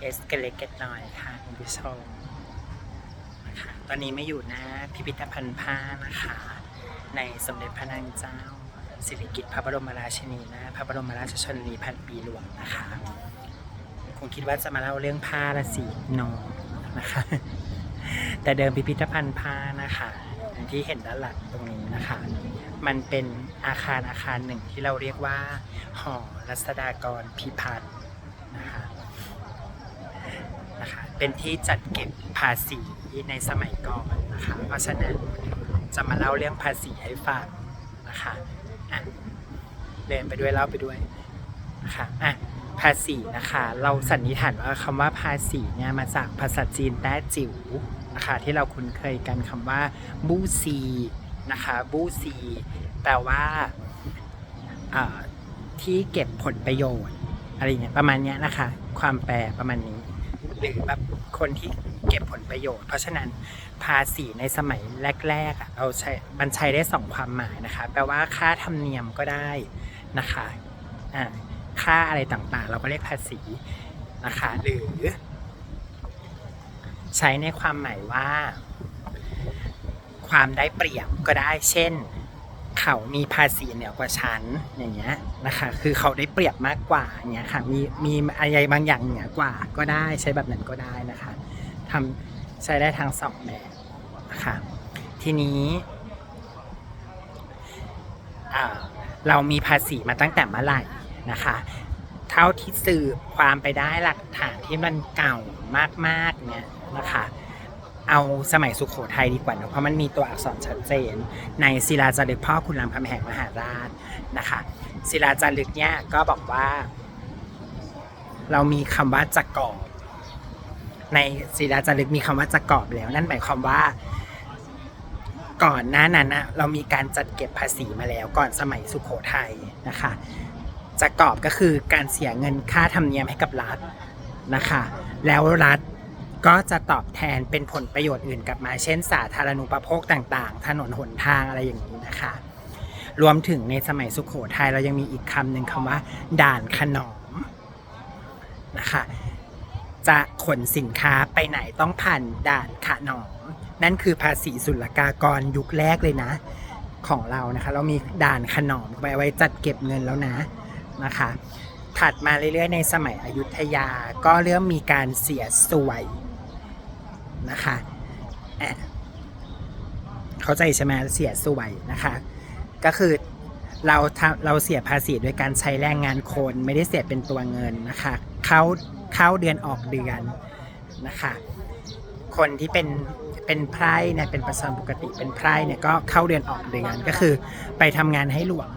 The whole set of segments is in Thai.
เอสกันเล็กกันน้อยค่ะคุณผู้ชมนะคะตอนนี้ไม่อยู่หนะพิพิธภัณฑ์ผ้านะคะ ในสมเด็จพระนางเจ้า สิริกิติ์พระบรมราชินีนะพระบรมราชชนนีพันปีหลวงนะคะคงคิดว่าจะมาเล่าเรื่องผ้าละสิโนนะคะ แต่เดิมพิพิธภัณฑ์ผ้านะคะอย่างที่เห็นด้านหลังตรงนี้นะคะ มันเป็นอาคารอาคารหนึ่งที่เราเรียกว่า หอรัศดากรพิพัฒน์นะคะ เป็นที่จัดเก็บภาษีในสมัยก่อนนะคะ เพราะฉะนั้นจะมาเล่าเรื่องภาษีให้ฟังนะคะอะเดินไปด้วยเล่าไปด้วยนะคะอะภาษีนะคะ เราสันนิษฐานว่าคำว่าภาษีเนี่ยมาจากภาษาจีนแต้จิ๋วนะคะที่เราคุ้นเคยกันคำว่าบูซีนะคะบูซีแปลว่าอ่าที่เก็บผลประโยชน์อะไรเงี้ยประมาณเนี้ยนะคะ ความแปลประมาณนี้ หรือแบบคนที่เก็บผลประโยชน์ เพราะฉะนั้นภาษีในสมัยแรกๆอะเราใช้มันใช้ได้สองความหมายนะคะแปลว่าค่าธรรมเนียมก็ได้นะคะอ่าค่าอะไรต่างๆ เราก็เรียกภาษีนะคะหรือใช้ในความหมายว่า ความได้เปรียบก็ได้เช่น เขามีภาษีเหนือกว่าฉันอย่างเงี้ยนะคะ คือเขาได้เปรียบมากกว่าอย่างเงี้ยค่ะมีมีอะไรบางอย่างเหนือกว่าก็ได้ใช้แบบนั้นก็ได้นะคะทำใช้ได้ทั้งสองแบบนะคะทีนี้เรามีภาษีมาตั้งแต่เมื่อไหร่นะคะ เท่าที่สืบความไปได้หลักฐานที่มันเก่ามากๆเนี่ยนะคะ เอาสมัยสุขโขทัยดีกว่าเนอะเพราะมันมีตัวอักษรชัดเจน ในศิลาจารึกพ่อคุณรามคำแหงมหาราชนะคะ ศิลาจารึกเนี่ยก็บอกว่า เรามีคำว่าจักรอบ ในศิลาจารึกมีคำว่าจักรอบแล้ว นั่นหมายความว่า ก่อนหน้านั้นนะเรามีการจัดเก็บภาษีมาแล้ว ก่อนสมัยสุขโขทัยนะคะจักรอบก็คือการเสียเงินค่าธรรมเนียมให้กับรัฐนะคะ แล้วรัฐ ก็จะตอบแทนเป็นผลประโยชน์อื่นกลับมา เช่น สาธารณูปโภคต่างๆ ถนนหนทางอะไรอย่างนี้นะคะ รวมถึงในสมัยสุขโขทัยเรายังมีอีกคำหนึ่งคำว่า ด่านขนอมนะคะจะขนสินค้าไปไหนต้องผ่านด่านขนอม นั่นคือภาษีศุลกากรยุคแรกเลยนะ ของเรานะคะ เรามีด่านขนอมไปไว้จัดเก็บเงินแล้วนะนะคะถัดมาเรื่อยๆ ในสมัยอยุธยาก็เริ่มมีการเสียสวย นะคะเข้าใจใช่ไหมเสียสวยนะคะ ก็คือเราเราเสียภาษีโดยการใช้แรงงานคนไม่ได้เสียเป็นตัวเงินนะคะเข้าเข้าเดือนออกเดือนนะคะ คนที่เป็นเป็นไพร่เนี่ยเป็นประชาปกติเป็นไพร่เนี่ยก็เข้าเดือนออกเดือนก็คือไปทำงานให้หลวง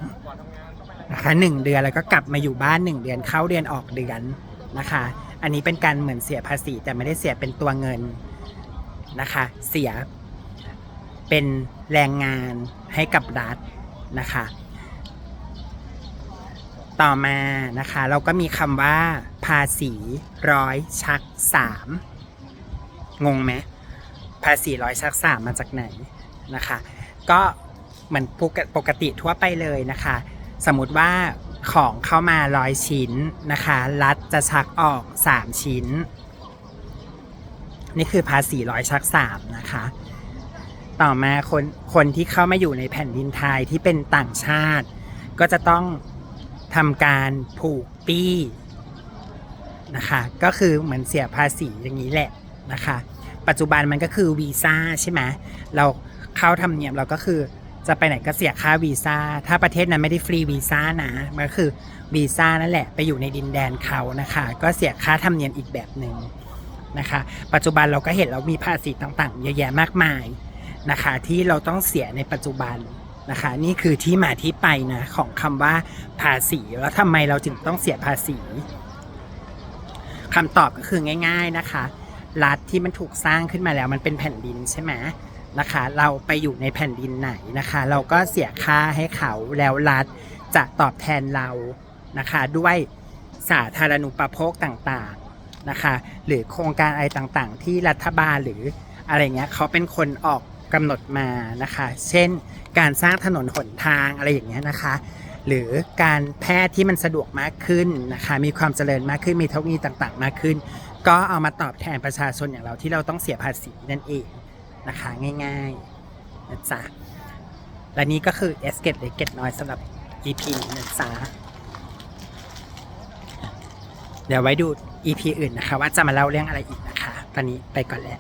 นะคะหนึ่งเดือนแล้วก็กลับมาอยู่บ้านหนึ่งเดือนเข้าเดือนออกเดือนนะคะ อันนี้เป็นการเหมือนเสียภาษีแต่ไม่ได้เสียเป็นตัวเงิน นะคะ เสียเป็นแรงงานให้กับรัฐนะคะ ต่อมานะคะ เราก็มีคำว่า ภาษีร้อยชักสามงงไหมภาษีร้อยชักสามมาจากไหนนะคะ ก็เหมือนปกปกติทั่วไปเลยนะคะ สมมติว่าของเข้ามาร้อยชิ้นนะคะ รัฐจะชักออก 3 ชิ้น นี่คือภาษีร้อยชักสามนะคะ ต่อมาคนคนที่เข้ามาอยู่ในแผ่นดินไทยที่เป็นต่างชาติ ก็จะต้องทำการผูกปี้นะคะก็คือเหมือนเสียภาษีอย่างนี้แหละนะคะ ปัจจุบันมันก็คือวีซ่าใช่ไหมเราเข้าทำเนียมเราก็คือจะไปไหนก็เสียค่าวีซ่า ถ้าประเทศนั้นไม่ได้ฟรีวีซ่านะ มันก็คือวีซ่านั่นแหละ ไปอยู่ในดินแดนเขานะคะ ก็เสียค่าธรรมเนียมอีกแบบหนึ่ง นะคะ ปัจจุบันเราก็เห็นเรามีภาษีต่างๆ เยอะแยะมากมายนะคะ ที่เราต้องเสียในปัจจุบันนะคะ นี่คือที่มาที่ไปนะของคำว่าภาษีแล้วทำไมเราจึงต้องเสียภาษีคำตอบก็คือง่าย ๆนะคะรัฐที่มันถูกสร้างขึ้นมาแล้วมันเป็นแผ่นดินใช่ไหมนะคะ เราไปอยู่ในแผ่นดินไหนนะคะ เราก็เสียค่าให้เขาแล้วรัฐจะตอบแทนเรานะคะ ด้วยสาธารณูปโภคต่างๆ นะคะ หรือโครงการอะไรต่างๆ ที่รัฐบาลหรืออะไรเงี้ยเขาเป็นคนออกกำหนดมานะคะ เช่น การสร้างถนนหนทางอะไรอย่างเงี้ยนะคะ หรือการแพทย์ที่มันสะดวกมากขึ้นนะคะ มีความเจริญมากขึ้นมีเทคโนโลยีต่างๆ มากขึ้น ก็เอามาตอบแทนประชาชนอย่างเราที่เราต้องเสียภาษีนั่นเองนะคะง่ายๆนะจ๊ะและนี่ก็คือเอสเกตเล็กเกตน้อยสำหรับ EP นะจ๊ะเดี๋ยวไว้ดู EP อื่นนะคะ ว่าจะมาเล่าเรื่องอะไรอีกนะคะ ตอนนี้ไปก่อนแล้ว